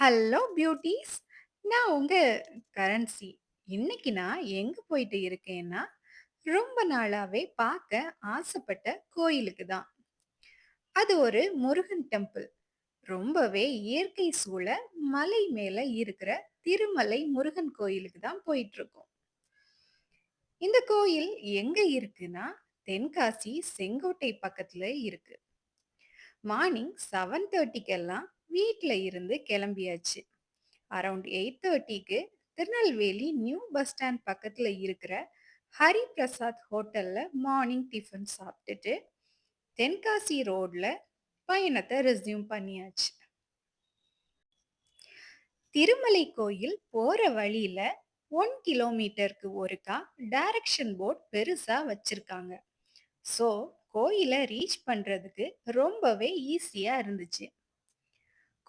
Hello beauties நான் உங்க currency. இன்னைக்கு நான் எங்க போயிட்டு இருக்கேன்னா, ரொம்ப நாளாவே பார்க்க ஆசைப்பட்ட கோயிலுக்கு தான். அது ஒரு முருகன் டெம்பிள். ரொம்பவே இயற்கை சூழ மலை மேல இருக்கிற திருமலை முருகன் கோயிலுக்கு தான் போயிட்டுருக்கோம். இந்த கோயில் எங்க இருக்குன்னா, தென்காசி செங்கோட்டை பக்கத்துல இருக்கு. மார்னிங் 7:30க்கெல்லாம் வீட்டில் இருந்து கிளம்பியாச்சு. அரவுண்ட் 8:30க்கு திருநெல்வேலி நியூ பஸ் ஸ்டாண்ட் பக்கத்தில் இருக்கிற ஹரி பிரசாத் ஹோட்டலில் மார்னிங் டிஃபன் சாப்பிட்டுட்டு, தென்காசி ரோடில் பயணத்தை ரெஸ்யூம் பண்ணியாச்சு. திருமலை கோயில் போகிற வழியில் ஒன் கிலோமீட்டருக்கு ஒருக்கா டைரக்ஷன் போர்ட் பெருசாக வச்சுருக்காங்க ஸோ, கோயிலை ரீச் பண்ணுறதுக்கு ரொம்பவே ஈஸியாக இருந்துச்சு.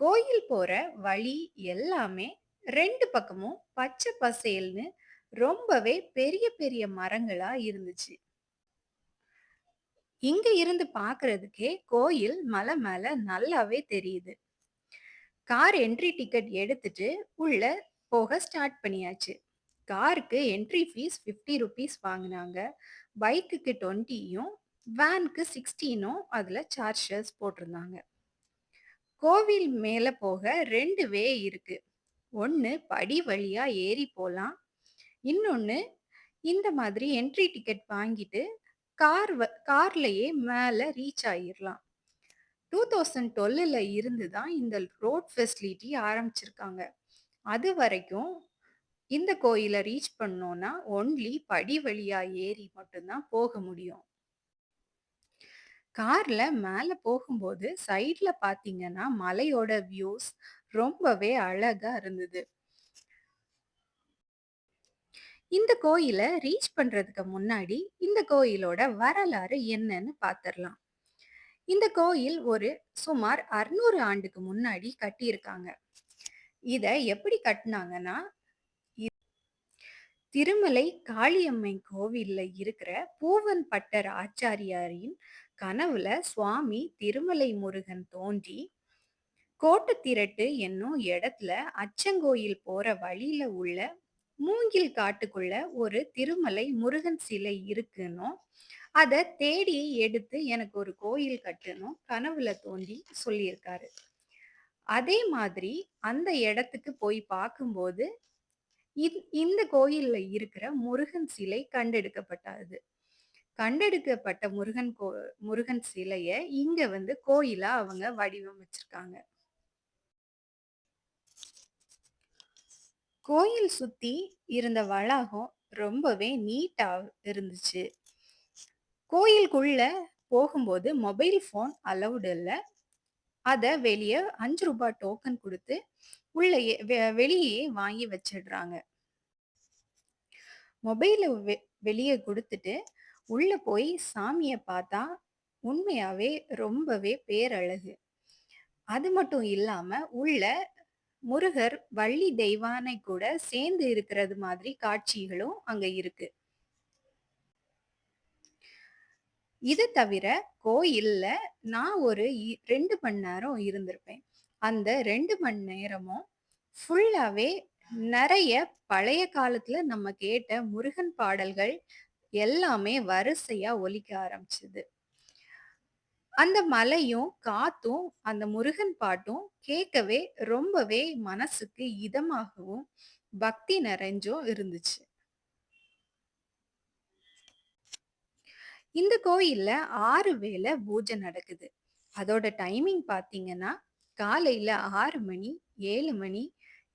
கோயில் போற வழி எல்லாமே ரெண்டு பக்கமும் பச்சை பசேல்னு ரொம்பவே பெரிய பெரிய மரங்களா இருந்துச்சு. இங்க இருந்து பாக்குறதுக்கே கோயில் மலை மேல நல்லாவே தெரியுது. கார் என்ட்ரி டிக்கெட் எடுத்துட்டு உள்ள போக ஸ்டார்ட் பண்ணியாச்சு. காருக்கு என்ட்ரி ஃபீஸ் ஃபிஃப்டி ருபீஸ் வாங்கினாங்க பைக்குக்கு 20யும், வேனுக்கு சிக்ஸ்டீனும் அதில் சார்ஜஸ் போட்டிருந்தாங்க. கோவில் மேல போக ரெண்டு வே இருக்கு. ஒன்று படி வழியா ஏறி போலாம். இன்னொன்னு இந்த மாதிரி என்ட்ரி டிக்கெட் வாங்கிட்டு கார் வ கார்லயே மேல ரீச் ஆயிரலாம். 2012ல இருந்து தான் இந்த ரோட் ஃபெசிலிட்டி ஆரம்பிச்சிருக்காங்க. அது வரைக்கும் இந்த கோயிலை ரீச் பண்ணோம்னா, ஒன்லி படி வழியா ஏறி மட்டும்தான் போக முடியும். கார்ல மேல போகும்போது சைட்ல பார்த்தீங்கன்னா, மலையோட வியூஸ் ரொம்பவே அழகா இருந்தது. இந்த கோயிலை ரீச் பண்றதுக்கு முன்னாடி, இந்த கோயிலோட வரலாறு என்னன்னு பார்த்துரலாம். இந்த கோயில் ஒரு சுமார் 600 ஆண்டுக்கு முன்னாடி கட்டியிருக்காங்க. இத எப்படி கட்டுனாங்கன்னா, திருமலை காளியம்மை கோவில்ல இருக்கிற பூவன் பட்டர் ஆச்சாரியாரின் கனவுல சுவாமி திருமலை முருகன் தோன்றி, கோட்டத்திரட்டு என்னும் இடத்துல அச்சங்கோயில் போற வழியில உள்ள மூங்கில் காட்டுக்குள்ள ஒரு திருமலை முருகன் சிலை இருக்குன்னும், அதை தேடி எடுத்து எனக்கு ஒரு கோயில் கட்டணும் கனவுல தோன்றி சொல்லியிருக்காரு. அதே மாதிரி அந்த இடத்துக்கு போய் பார்க்கும்போது, இந் இந்த கோயில்ல இருக்கிற முருகன் சிலை கண்டெடுக்கப்பட்டது. கண்டெடுக்கப்பட்ட முருகன் கோ முருகன் சிலைய இங்க வந்து கோயிலா அவங்க வடிவமைச்சிருக்காங்க. கோயில் சுத்தி இருந்த வளாகம் ரொம்பவே நீட்டா இருந்துச்சு. கோயிலுக்குள்ள போகும்போது மொபைல் ஃபோன் அலௌடு இல்லை அதை வெளியே அஞ்சு ரூபாய் டோக்கன் கொடுத்து உள்ளேயே வெ வெளியே வாங்கி வச்சிடுறாங்க. மொபைல வெ வெளியே கொடுத்துட்டு உள்ள போய் சாமிய பார்த்தா, உண்மையாவே ரொம்பவே பேரழகு. அது மட்டும் இல்லாம, உள்ள முருகர், வள்ளி தெய்வானை கூட சேர்ந்து இருக்கிறது மாதிரி காட்சிகளும் அங்க இருக்கு. இது தவிர கோயில்ல நான் ஒரு இ ரெண்டு மணி நேரம் இருந்திருப்பேன். அந்த 2 மணி நேரமும் ஃபுல்லாவே நெறைய பழைய காலத்துல நம்ம கேட்ட முருகன் பாடல்கள் எல்லாமே வரிசையா ஒலிக்க ஆரம்பிச்சது. அந்த மலையும், காத்தும், அந்த முருகன் பாட்டும் கேட்கவே ரொம்பவே மனசுக்கு இதமாகவும், பக்தி நிறைஞ்சும் இருந்துச்சு. இந்த கோயில்ல 6 வேள பூஜை நடக்குது. அதோட டைமிங் பார்த்தீங்கன்னா, காலையில் ஆறு மணி, ஏழு மணி,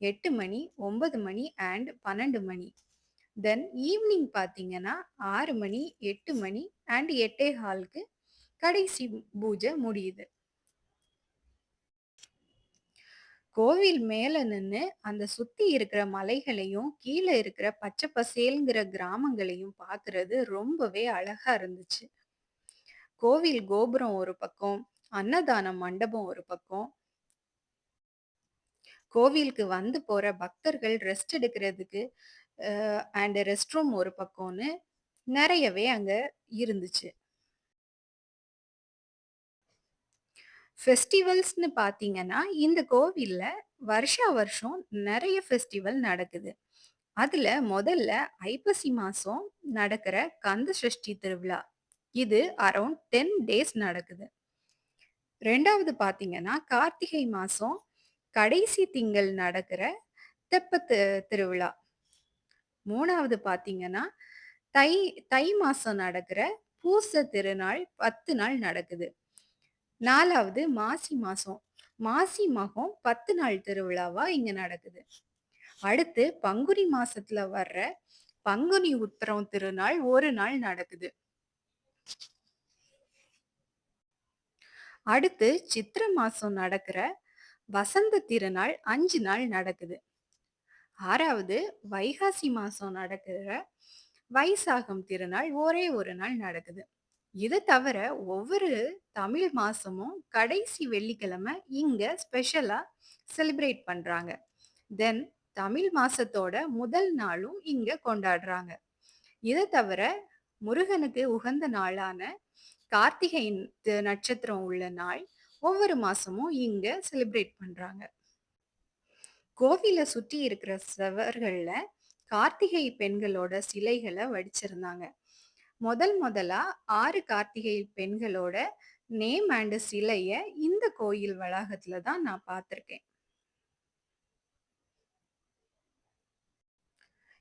எட்டு மணி, ஒன்பது money and 12 money. Then evening பார்த்தீங்கன்னா, ஆறு மணி, எட்டு மணி அண்ட் 8:15க்கு கடைசி பூஜை முடியுது. கோவில் மேல நின்று அந்த சுத்தி இருக்கிற மலைகளையும், கீழே இருக்கிற பச்சை பசேலுங்கிற கிராமங்களையும் பார்க்கறது ரொம்பவே அழகா இருந்துச்சு. கோவில் கோபுரம் ஒரு பக்கம், அன்னதான மண்டபம் ஒரு பக்கம். கோவிலுக்கு வந்து போற பக்தர்கள் ரெஸ்ட் எடுக்கிறதுக்கு அண்ட் ரெஸ்ட் ரூம் ஒரு பக்கம்னு நிறையவே அங்க இருந்துச்சு. ஃபெஸ்டிவல்ஸ்ன்னு பார்த்தீங்கன்னா, இந்த கோவிலில் வருஷா வருஷம் நிறைய ஃபெஸ்டிவல் நடக்குது. அதில் முதல்ல ஐப்பசி மாதம் நடக்கிற கந்த சஷ்டி திருவிழா. இது அரௌண்ட் டென் டேஸ் நடக்குது. ரெண்டாவது பார்த்தீங்கன்னா, கார்த்திகை மாதம் கடைசி திங்கள் நடக்கிற தெப்பத்து திருவிழா. மூணாவது பார்த்தீங்கன்னா, தை தை மாசம் நடக்கிற பூச திருநாள் 10 நாள் நடக்குது. நாலாவது மாசி மாசம். மாசி மகம் 10 நாள் திருவிழாவா இங்க நடக்குது. அடுத்து பங்குனி மாசத்துல வர்ற பங்குனி உத்தரம் திருநாள் ஒரு நாள் நடக்குது. அடுத்து சித்திர மாசம் நடக்கிற வசந்த திருநாள் அஞ்சு நாள் நடக்குது. ஆறாவது வைகாசி மாசம் நடக்கிற வைசாகம் திருநாள் ஒரே ஒரு நாள் நடக்குது. இது தவிர ஒவ்வொரு தமிழ் மாசமும் கடைசி வெள்ளிக்கிழமை இங்க ஸ்பெஷலா செலிப்ரேட் பண்றாங்க. தென் தமிழ் மாசத்தோட முதல் நாளும் இங்க கொண்டாடுறாங்க. இதை தவிர முருகனுக்கு உகந்த நாளான கார்த்திகை த நட்சத்திரம் உள்ள நாள் ஒவ்வொரு மாசமும் இங்க செலிப்ரேட் பண்றாங்க. கோவில சுற்றி இருக்கிற செவர்கள்ல கார்த்திகை பெண்களோட சிலைகளை வடிச்சிருந்தாங்க. முதல் முதலா ஆறு கார்த்திகை பெண்களோட நேம் அண்ட் சிலைய இந்த கோயில் வளாகத்துல தான் நான் பார்த்துருக்கேன்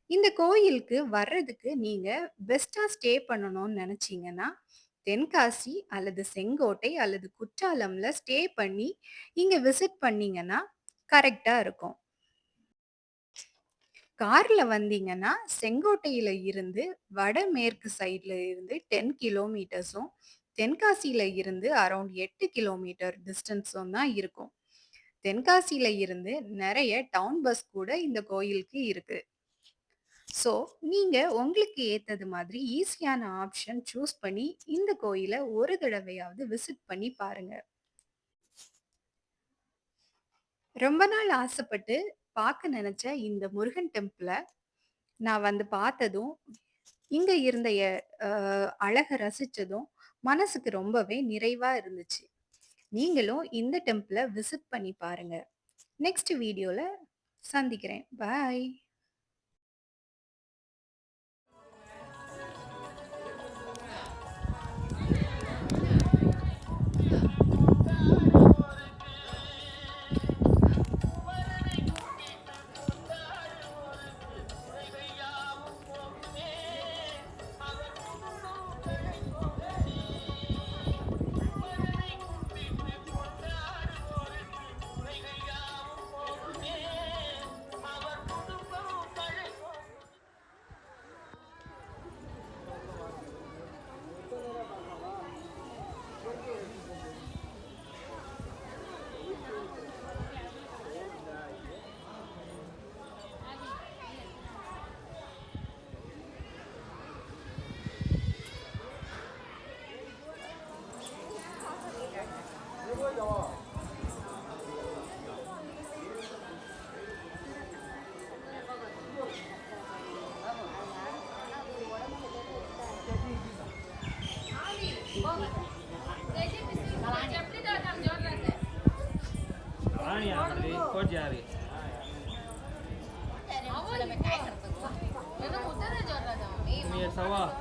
இந்த கோயிலுக்கு வர்றதுக்கு நீங்க பெஸ்ட்டா ஸ்டே பண்ணணும்னு நினைச்சீங்கன்னா, தென்காசி அல்லது செங்கோட்டை அல்லது குற்றாலம்ல ஸ்டே பண்ணி இங்க விசிட் பண்ணீங்கன்னா கரெக்டாக இருக்கும். கார்ல வந்தீங்கன்னா, செங்கோட்டையில இருந்து வடமேற்கு சைட்ல இருந்து 10 கிலோமீட்டர்ஸும், தென்காசியில இருந்து அரவுண்ட் எட்டு கிலோமீட்டர் டிஸ்டன்ஸும் தான் இருக்கும். தென்காசியில இருந்து நிறைய டவுன் பஸ் கூட இந்த கோயிலுக்கு இருக்கு. ஸோ, நீங்கள் உங்களுக்கு ஏற்றது மாதிரி ஈஸியான ஆப்ஷன் சூஸ் பண்ணி இந்த கோயிலை ஒரு தடவையாவது விசிட் பண்ணி பாருங்க. ரொம்ப நாள் ஆசைப்பட்டு பார்க்க நினச்ச இந்த முருகன் டெம்பிளை நான் வந்து பார்த்ததும், இங்கே இருந்த அழகை ரசித்ததும் மனசுக்கு ரொம்பவே நிறைவாக இருந்துச்சு. நீங்களும் இந்த டெம்பிளை விசிட் பண்ணி பாருங்க. நெக்ஸ்ட் வீடியோவில் சந்திக்கிறேன். பாய். 你也다 가.